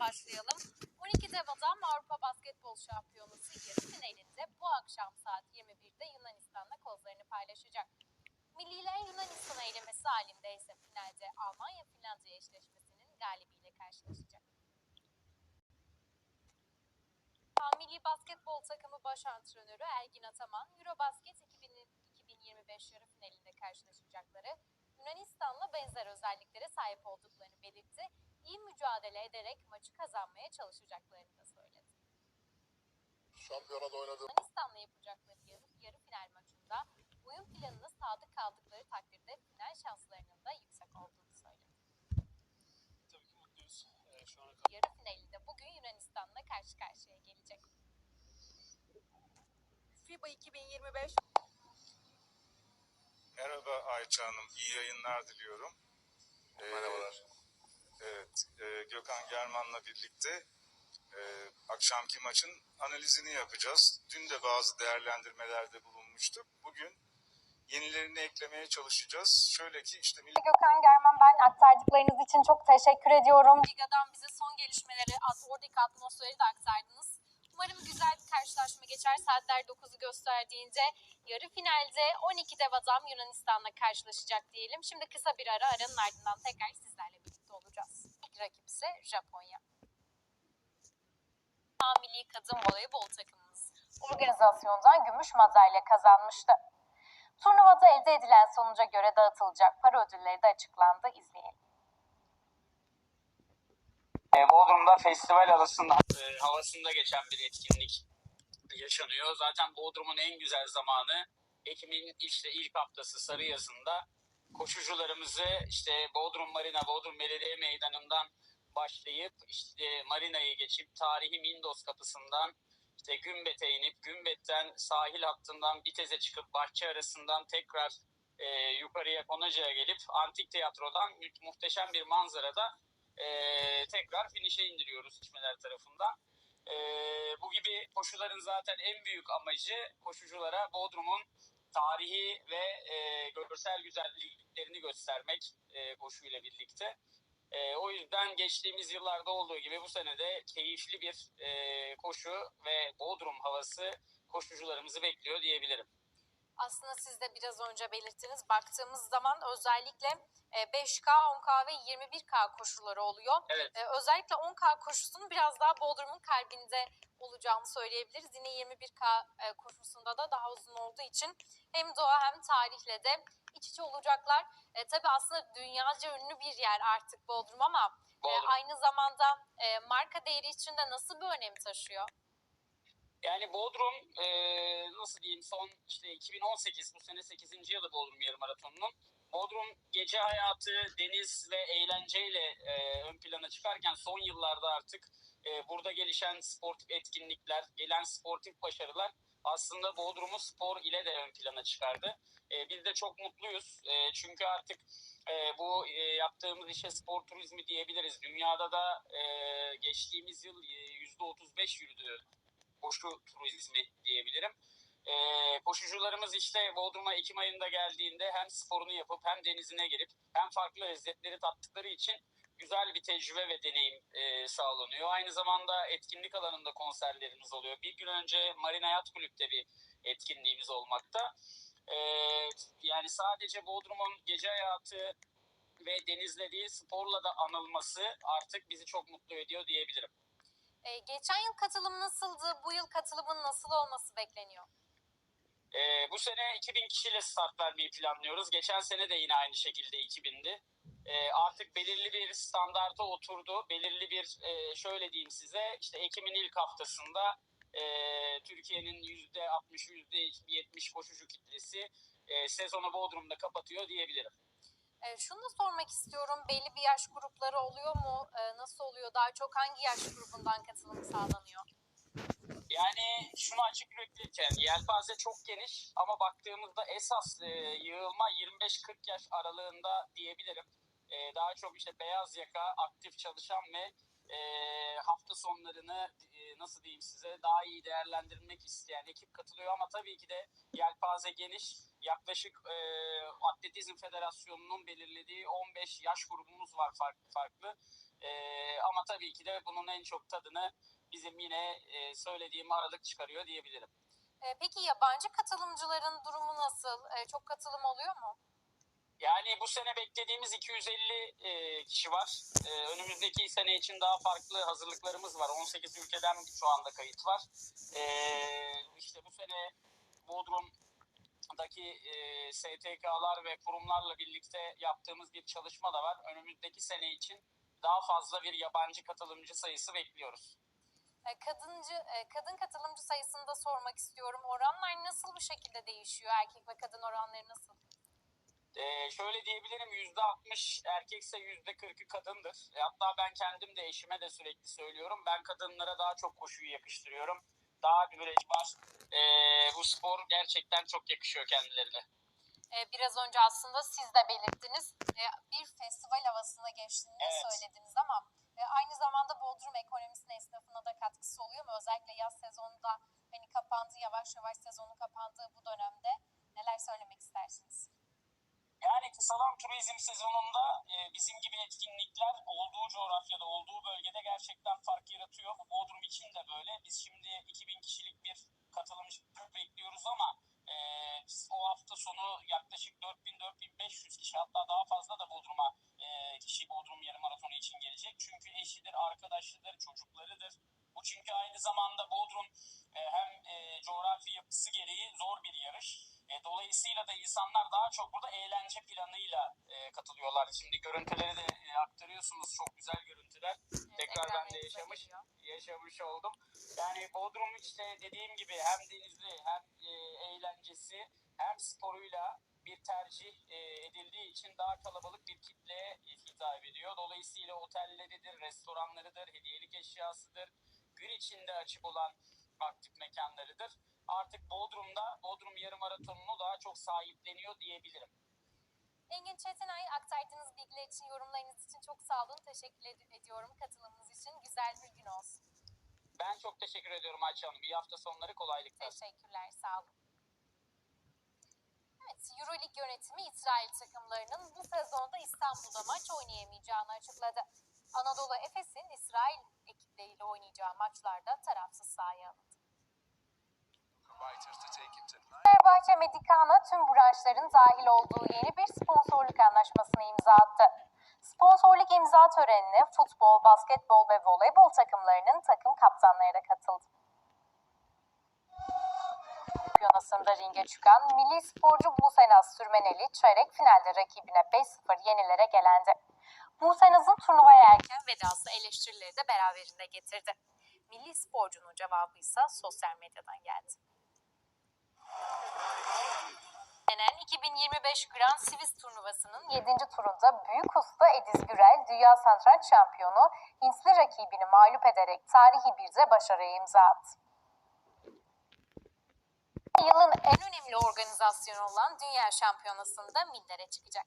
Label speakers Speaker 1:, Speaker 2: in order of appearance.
Speaker 1: başlayalım. 12 Devadan Avrupa Basketbol Şampiyonası yarı finalinde bu akşam saat 21'de Yunanistan'la kozlarını paylaşacak. Milliler Yunanistan'a elemesi halinde ise finalde Almanya-Finlandiya eşleşmesinin galibiyle karşılaşacak. Milli Basketbol takımı baş antrenörü Ergin Ataman, Eurobasket 2000 2025 yarı finalinde karşılaşacakları Yunanistan'la benzer özelliklere sahip olduklarını belirtti. İyi mücadele ederek maçı kazanmaya çalışacaklarını da söyledi.
Speaker 2: Şampiyonada oynadı.
Speaker 1: Yunanistan'la yapacakları yarı, yarı final maçında oyun planına sadık kaldıkları takdirde final şanslarının da yüksek olduğunu söyledi.
Speaker 3: Tabii ki mutluyuz. Ee, şu ana kadar
Speaker 1: Yarı finalinde bugün Yunanistan'la karşı karşıya gelecek. FIBA 2025
Speaker 4: Merhaba Ayça Hanım, iyi yayınlar diliyorum. Ee,
Speaker 2: Merhabalar.
Speaker 4: Evet, e, Gökhan German'la birlikte e, akşamki maçın analizini yapacağız. Dün de bazı değerlendirmelerde bulunmuştuk. Bugün yenilerini eklemeye çalışacağız. Şöyle ki işte milli
Speaker 1: Gökhan Germen ben aktardıklarınız için çok teşekkür ediyorum. Liga'dan bize son gelişmeleri, oradaki atmosferi de aktardınız. Umarım güzel bir karşılaşma geçer. Saatler 9'u gösterdiğince yarı finalde 12'de Vadam Yunanistan'la karşılaşacak diyelim. Şimdi kısa bir ara aranın ardından tekrar sizlerle birlikte olacağız. İlk rakip ise Japonya. Milli Kadın Voleybol takımımız organizasyondan gümüş madalya kazanmıştı. Turnuvada elde edilen sonuca göre dağıtılacak para ödülleri de açıklandı. İzleyelim.
Speaker 5: E, Bodrum'da festival havasında, e, havasında geçen bir etkinlik yaşanıyor. Zaten Bodrum'un en güzel zamanı Ekim'in işte ilk haftası sarı yazında koşucularımızı işte Bodrum Marina, Bodrum Belediye Meydanı'ndan başlayıp işte Marina'yı geçip tarihi Mindos kapısından işte Gümbet'e inip Gümbet'ten sahil hattından Bitez'e çıkıp bahçe arasından tekrar e, yukarıya Konaca'ya gelip Antik Tiyatro'dan muhteşem bir manzarada e, tekrar finişe indiriyoruz içmeler tarafından. E, bu gibi koşuların zaten en büyük amacı koşuculara Bodrum'un tarihi ve e, görsel güzelliklerini göstermek e, koşuyla birlikte. E, o yüzden geçtiğimiz yıllarda olduğu gibi bu sene de keyifli bir e, koşu ve Bodrum havası koşucularımızı bekliyor diyebilirim.
Speaker 1: Aslında siz de biraz önce belirttiniz. Baktığımız zaman özellikle e, 5K, 10K ve 21K koşuları oluyor.
Speaker 5: Evet.
Speaker 1: E, Özellikle 10K koşusunun biraz daha Bodrum'un kalbinde olacağını söyleyebiliriz. Yine 21K e, koşusunda da daha uzun olduğu için hem doğa hem tarihle de iç içe olacaklar. E, tabii aslında dünyaca ünlü bir yer artık Bodrum ama e,
Speaker 5: Bodrum.
Speaker 1: aynı zamanda e, marka değeri içinde nasıl bir önem taşıyor?
Speaker 5: Yani Bodrum e, nasıl diyeyim son işte 2018 bu sene 8. yılı Bodrum Yarım Maratonu'nun. Bodrum gece hayatı, deniz ve eğlenceyle e, ön plana çıkarken son yıllarda artık e, burada gelişen sportif etkinlikler, gelen sportif başarılar aslında Bodrum'u spor ile de ön plana çıkardı. E, biz de çok mutluyuz. E, çünkü artık e, bu e, yaptığımız işe spor turizmi diyebiliriz. Dünyada da e, geçtiğimiz yıl e, %35 yürüdü koşu turizmi diyebilirim. Ee, koşucularımız işte Bodrum'a Ekim ayında geldiğinde hem sporunu yapıp hem denizine girip hem farklı lezzetleri tattıkları için güzel bir tecrübe ve deneyim e, sağlanıyor. Aynı zamanda etkinlik alanında konserlerimiz oluyor. Bir gün önce Marina Yat Kulüp'te bir etkinliğimiz olmakta. Ee, yani sadece Bodrum'un gece hayatı ve denizle değil sporla da anılması artık bizi çok mutlu ediyor diyebilirim.
Speaker 1: E, geçen yıl katılım nasıldı? Bu yıl katılımın nasıl olması bekleniyor?
Speaker 5: Ee, bu sene 2000 kişiyle start vermeyi planlıyoruz. Geçen sene de yine aynı şekilde 2000'di. Ee, artık belirli bir standarta oturdu. Belirli bir e, şöyle diyeyim size işte Ekim'in ilk haftasında e, Türkiye'nin %60 %70 koşucu kitlesi e, sezonu Bodrum'da kapatıyor diyebilirim.
Speaker 1: E, şunu da sormak istiyorum. Belli bir yaş grupları oluyor mu? E, nasıl oluyor? Daha çok hangi yaş grubundan katılım sağlanıyor?
Speaker 5: Yani şunu açık yürekliken yelpaze çok geniş ama baktığımızda esas e, yığılma 25-40 yaş aralığında diyebilirim. E, daha çok işte beyaz yaka, aktif çalışan ve e, hafta sonlarını e, nasıl diyeyim size daha iyi değerlendirmek isteyen ekip katılıyor ama tabii ki de yelpaze geniş. Yaklaşık e, Atletizm Federasyonu'nun belirlediği 15 yaş grubumuz var farklı farklı. Ee, ama tabii ki de bunun en çok tadını bizim yine e, söylediğim aralık çıkarıyor diyebilirim.
Speaker 1: Ee, peki yabancı katılımcıların durumu nasıl? Ee, çok katılım oluyor mu?
Speaker 5: Yani bu sene beklediğimiz 250 e, kişi var. E, önümüzdeki sene için daha farklı hazırlıklarımız var. 18 ülkeden şu anda kayıt var. E, işte bu sene Bodrum'daki e, STK'lar ve kurumlarla birlikte yaptığımız bir çalışma da var. Önümüzdeki sene için daha fazla bir yabancı katılımcı sayısı bekliyoruz.
Speaker 1: Ee, kadıncı e, kadın katılımcı sayısını da sormak istiyorum. Oranlar nasıl bir şekilde değişiyor? Erkek ve kadın oranları nasıl?
Speaker 5: Ee, şöyle diyebilirim yüzde altmış erkekse yüzde kırkı kadındır. E, hatta ben kendim de eşime de sürekli söylüyorum. Ben kadınlara daha çok koşuyu yakıştırıyorum. Daha güreş var. Ee, bu spor gerçekten çok yakışıyor kendilerine.
Speaker 1: Ee, biraz önce aslında siz de belirttiniz. Ee, bir festival havasına geçtiğini
Speaker 5: Evet.
Speaker 1: söylediniz ama e, aynı zamanda Bodrum ekonomisine, esnafına da katkısı oluyor mu? Özellikle yaz sezonunda hani kapandı, yavaş yavaş sezonun kapandığı bu
Speaker 5: Kısalan turizm sezonunda e, bizim gibi etkinlikler olduğu coğrafyada, olduğu bölgede gerçekten fark yaratıyor. Bu Bodrum için de böyle. Biz şimdi 2000 kişilik bir katılımcı bekliyoruz ama e, o hafta sonu yaklaşık 4000-4500 kişi hatta daha fazla da Bodrum'a e, kişi Bodrum yarım maratonu için gelecek. Çünkü eşidir, arkadaşıdır, çocuklarıdır. Bu çünkü aynı zamanda Bodrum e, hem e, coğrafi yapısı gereği zor bir yarış. E, dolayısıyla da insanlar daha çok burada eğlence planıyla e, katılıyorlar. Şimdi görüntüleri de e, aktarıyorsunuz. Çok güzel görüntüler. Tekrar ben de yaşamış
Speaker 1: geliyor.
Speaker 5: yaşamış oldum. Yani Bodrum işte dediğim gibi hem denizi hem e, eğlencesi hem sporuyla bir tercih e, edildiği için daha kalabalık bir kitleye hitap ediyor. Dolayısıyla otelleridir, restoranlarıdır, hediyelik eşyasıdır, gün içinde açık olan aktif mekanlarıdır. Artık Bodrum'da Bodrum yarım maratonunu daha çok sahipleniyor diyebilirim.
Speaker 1: Engin Çetinay aktardığınız bilgiler için, yorumlarınız için çok sağ olun. Teşekkür ed- ediyorum katılımınız için. Güzel bir gün olsun.
Speaker 5: Ben çok teşekkür ediyorum Ayça Hanım. İyi hafta sonları kolaylıklar.
Speaker 1: Teşekkürler, sağ olun. Evet, Euroleague yönetimi İsrail takımlarının bu sezonda İstanbul'da maç oynayamayacağını açıkladı. Anadolu Efes'in İsrail ekipleriyle oynayacağı maçlarda tarafsız sahaya. Fenerbahçe Medikana tüm branşların dahil olduğu yeni bir sponsorluk anlaşmasına imza attı. Sponsorluk imza törenine futbol, basketbol ve voleybol takımlarının takım kaptanları da katıldı. Şampiyonasında ringe çıkan milli sporcu Busenaz Sürmeneli çeyrek finalde rakibine 5-0 yenilere gelendi. Busenaz'ın turnuvaya erken vedası eleştirileri de beraberinde getirdi. Milli sporcunun cevabı ise sosyal medyadan geldi. Denen 2025 Grand Swiss turnuvasının 7. turunda büyük usta Ediz Gürel dünya santranç şampiyonu Hintli rakibini mağlup ederek tarihi bir de başarıya imza attı. Yılın en önemli organizasyonu olan Dünya Şampiyonası'nda mindere çıkacak.